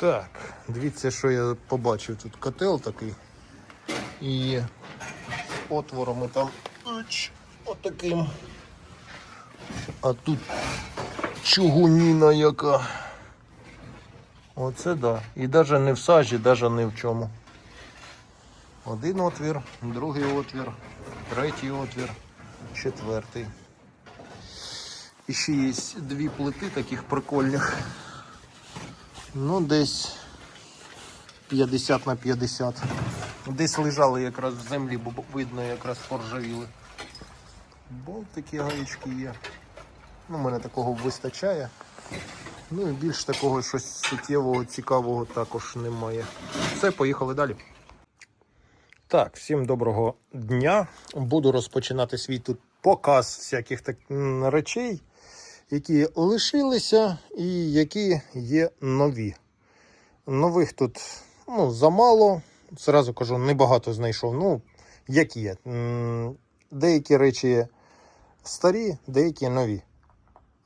Так, дивіться, що я побачив. Тут котел такий. І з отворами там отаким. А тут чугуніна яка. Оце да. І навіть не в сажі, навіть не в чому. Один отвір, другий отвір, третій отвір, четвертий. І ще є дві плити таких прикольних. Ну, десь 50 на 50. Десь лежали якраз в землі, бо видно, якраз поржавіли. Болтики гаєчки є. Ну, мене такого вистачає. Ну і більш такого щось суттєвого, цікавого також немає. Все, поїхали далі. Так, всім доброго дня. Буду розпочинати свій тут показ всяких так речей, які лишилися і які є нові. Нових тут ну, замало. Зразу кажу, небагато знайшов. Ну, як є. Деякі речі старі, деякі нові.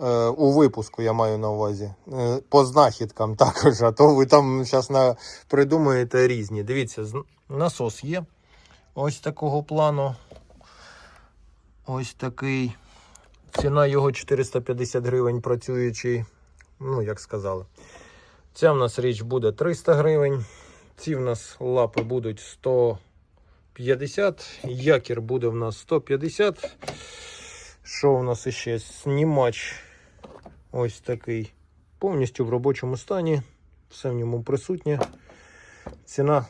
Е, у випуску я маю на увазі. Е, по знахідкам також, а то ви там зараз придумаєте різні. Дивіться, насос є. Ось такого плану. Ось такий. Ціна його 450 гривень працюючий. Ну, як сказали. Ця в нас річ буде 300 гривень. Ці в нас лапи будуть 150. Якір буде в нас 150. Що у нас іще? Снімач ось такий. Повністю в робочому стані. Все в ньому присутнє. Ціна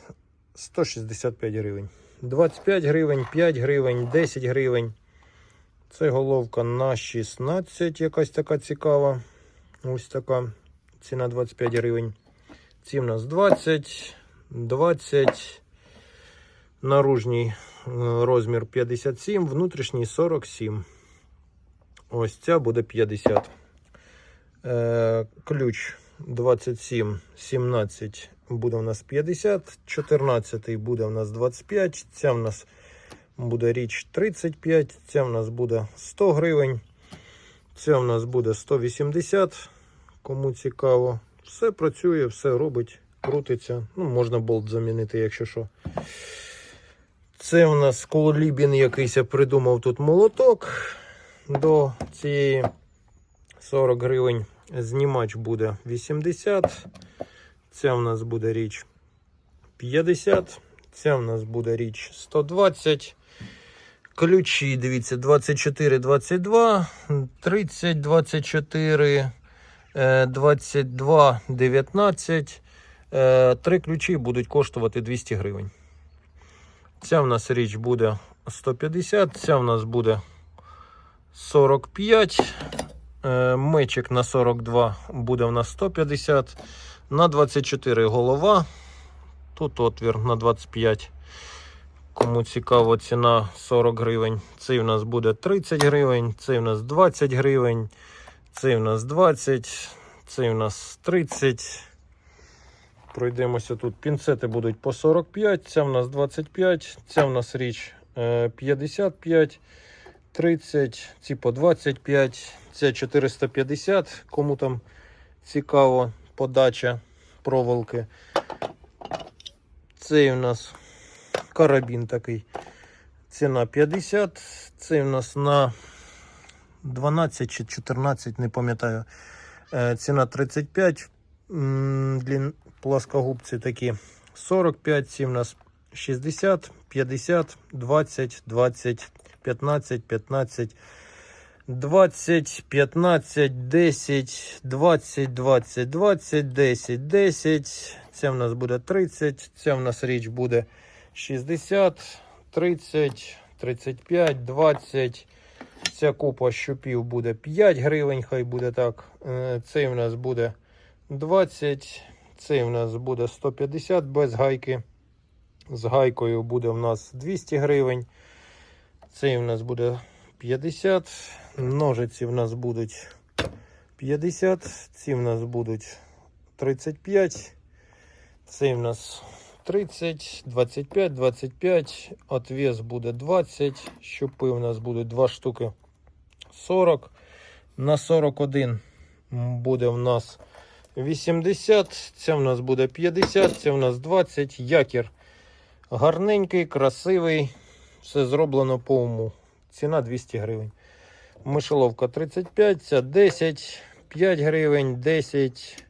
165 гривень. 25 гривень, 5 гривень, 10 гривень. Це головка на 16, якась така цікава. Ось така. Ціна 25 гривень. Ці в нас 20, 20. Наружній е, розмір 57, внутрішній 47. Ось ця буде 50. Е, ключ 27, 17 буде у нас 50, 14 буде у нас 25, ця в нас буде річ 35, ця в нас буде 100 гривень, ця в нас буде 180, кому цікаво. Все працює, все робить, крутиться. Ну, можна болт замінити, якщо що. Це у нас колібін якийсь я придумав тут молоток до цієї 40 гривень. Знімач буде 80. Ця в нас буде річ 50. Ця в нас буде річ 120. Ключі, дивіться, 24, 22, 30, 24, е, 22, 19. Е, Три ключі будуть коштувати 200 гривень. Ця в нас річ буде 150, ця в нас буде 45. Е, Мечик на 42 буде в нас 150. На 24 голова. Тут отвір на 25. Кому цікаво, ціна 40 гривень. Цей в нас буде 30 гривень, цей в нас 20 гривень, цей в нас 20, цей в нас 30. Пройдемося тут. Пінцети будуть по 45, ця в нас 25, ця в нас річ е, 55, 30, ці по 25, ця 450. Кому там цікаво подача проволоки. Цей у нас карабін такий. Ціна 50. Цей у нас на 12 чи 14, не пам'ятаю. Е, Ціна 35. М, Для плоскогубці такі 45, ці в нас 60, 50, 20, 20, 15, 15, 20, 15, 10, 20, 20, 20, 10, 10. Це в нас буде 30, ця в нас річ буде 60, 30, 35, 20. Ця купа щупів буде 5 гривень, хай буде так. Е, Цей в нас буде 20, цей в нас буде 150 без гайки. З гайкою буде в нас 200 гривень. Цей в нас буде 50. Ножиці в нас будуть 50. Ці в нас будуть 35. Цей в нас 30, 25, 25. Отвес буде 20. Щупи у нас будуть 2 штуки 40. На 41 буде в нас 80, це в нас буде 50, це в нас 20. Якір гарненький, красивий. Все зроблено по уму. Ціна 200 гривень. Мишеловка 35, ця 10, 5 гривень, 10,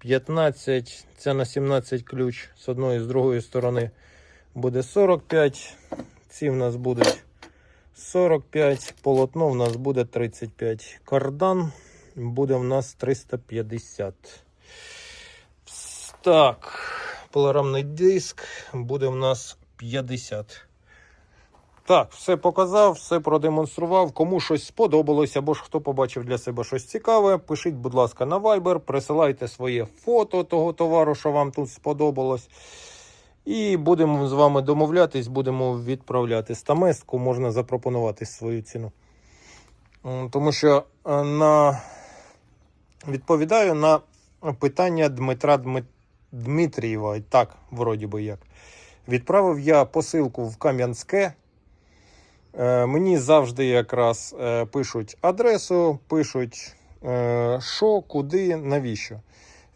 15. Це на 17 ключ з одної з другої сторони буде 45. Ці в нас будуть 45. Полотно в нас буде 35. Кардан буде в нас 350. Так, поларамний диск буде в нас 50. Так, все показав, все продемонстрував. Кому щось сподобалось, або ж хто побачив для себе щось цікаве, пишіть, будь ласка, на Viber, присилайте своє фото того товару, що вам тут сподобалось. І будемо з вами домовлятись, будемо відправляти. Стамеску можна запропонувати свою ціну. Тому що е, на... відповідаю на питання Дмитра Дми... Дмитрієва. Так, вроді би як. Відправив я посилку в Кам'янське. Е, Мені завжди якраз е, пишуть адресу, пишуть, е, що, куди, навіщо.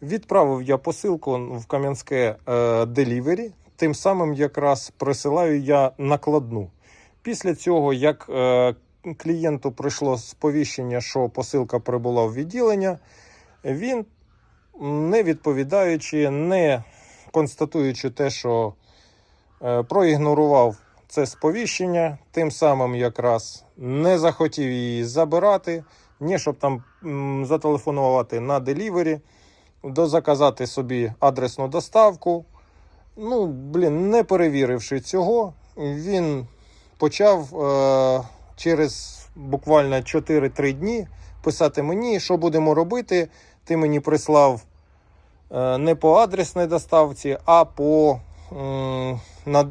Відправив я посилку в Кам'янське Delivery, тим самим якраз присилаю я накладну. Після цього, як клієнту прийшло сповіщення, що посилка прибула в відділення, він, не відповідаючи, не констатуючи те, що проігнорував це сповіщення, тим самим якраз не захотів її забирати, ні щоб там зателефонувати на делівері, дозаказати собі адресну доставку. Ну, блін, не перевіривши цього, він почав е, через буквально 4-3 дні писати мені, що будемо робити. Ти мені прислав е, не по адресній доставці, а по м, на,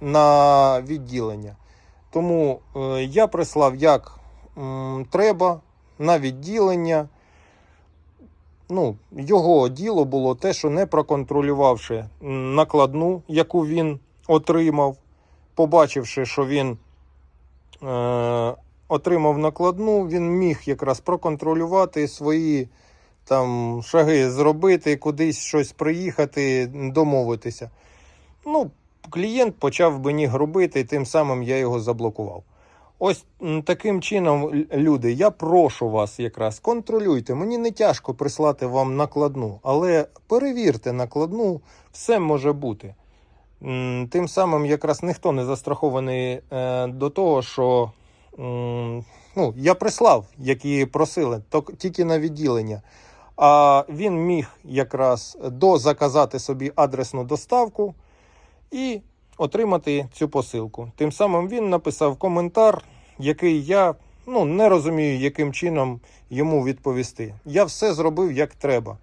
на відділення. Тому е, я прислав як треба на відділення. Ну, його діло було те, що не проконтролювавши накладну, яку він отримав, побачивши, що він е, отримав накладну, він міг якраз проконтролювати свої там шаги зробити, кудись щось приїхати, домовитися. Ну, клієнт почав мені грубити, і тим самим я його заблокував. Ось таким чином, люди, я прошу вас якраз контролюйте. Мені не тяжко прислати вам накладну, але перевірте накладну, все може бути. Тим самим якраз ніхто не застрахований е, до того, що ну, я прислав, як і просили, тільки на відділення. А він міг якраз дозаказати собі адресну доставку і отримати цю посилку. Тим самим він написав коментар, який я ну, не розумію, яким чином йому відповісти. Я все зробив як треба.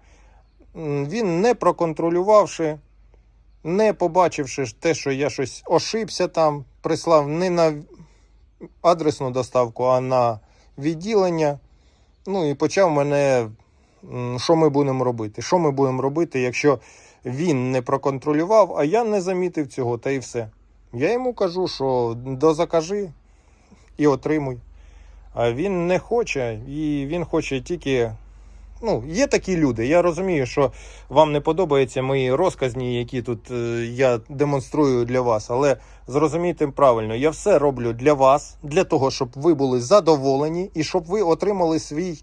Він не проконтролювавши, не побачивши те, що я щось ошибся там, прислав не на адресну доставку, а на відділення. Ну і почав мене, що ми будемо робити? Що ми будемо робити, якщо він не проконтролював, а я не замітив цього, та і все. Я йому кажу, що дозакажи і отримуй. А він не хоче, і він хоче тільки. Ну, є такі люди. Я розумію, що вам не подобаються мої розказні, які тут е, я демонструю для вас. Але зрозумійте правильно, я все роблю для вас, для того, щоб ви були задоволені і щоб ви отримали свій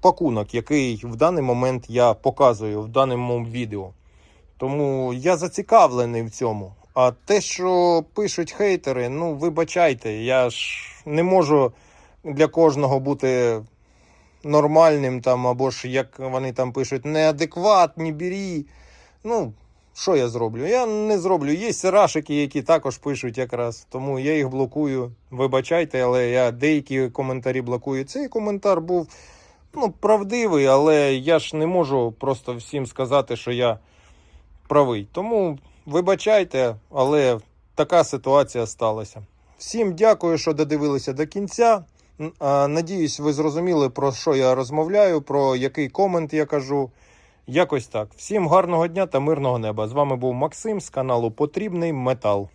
пакунок, який в даний момент я показую в даному відео. Тому я зацікавлений в цьому. А те, що пишуть хейтери, ну вибачайте, я ж не можу для кожного бути нормальним там, або ж як вони там пишуть, неадекватні, бері. Ну, що я зроблю? Я не зроблю. Є рашики, які також пишуть якраз, тому я їх блокую. Вибачайте, але я деякі коментарі блокую. Цей коментар був ну, правдивий, але я ж не можу просто всім сказати, що я правий. Тому вибачайте, але така ситуація сталася. Всім дякую, що додивилися до кінця. Надіюсь, ви зрозуміли, про що я розмовляю, про який комент я кажу. Якось так. Всім гарного дня та мирного неба. З вами був Максим з каналу Потрібний Метал.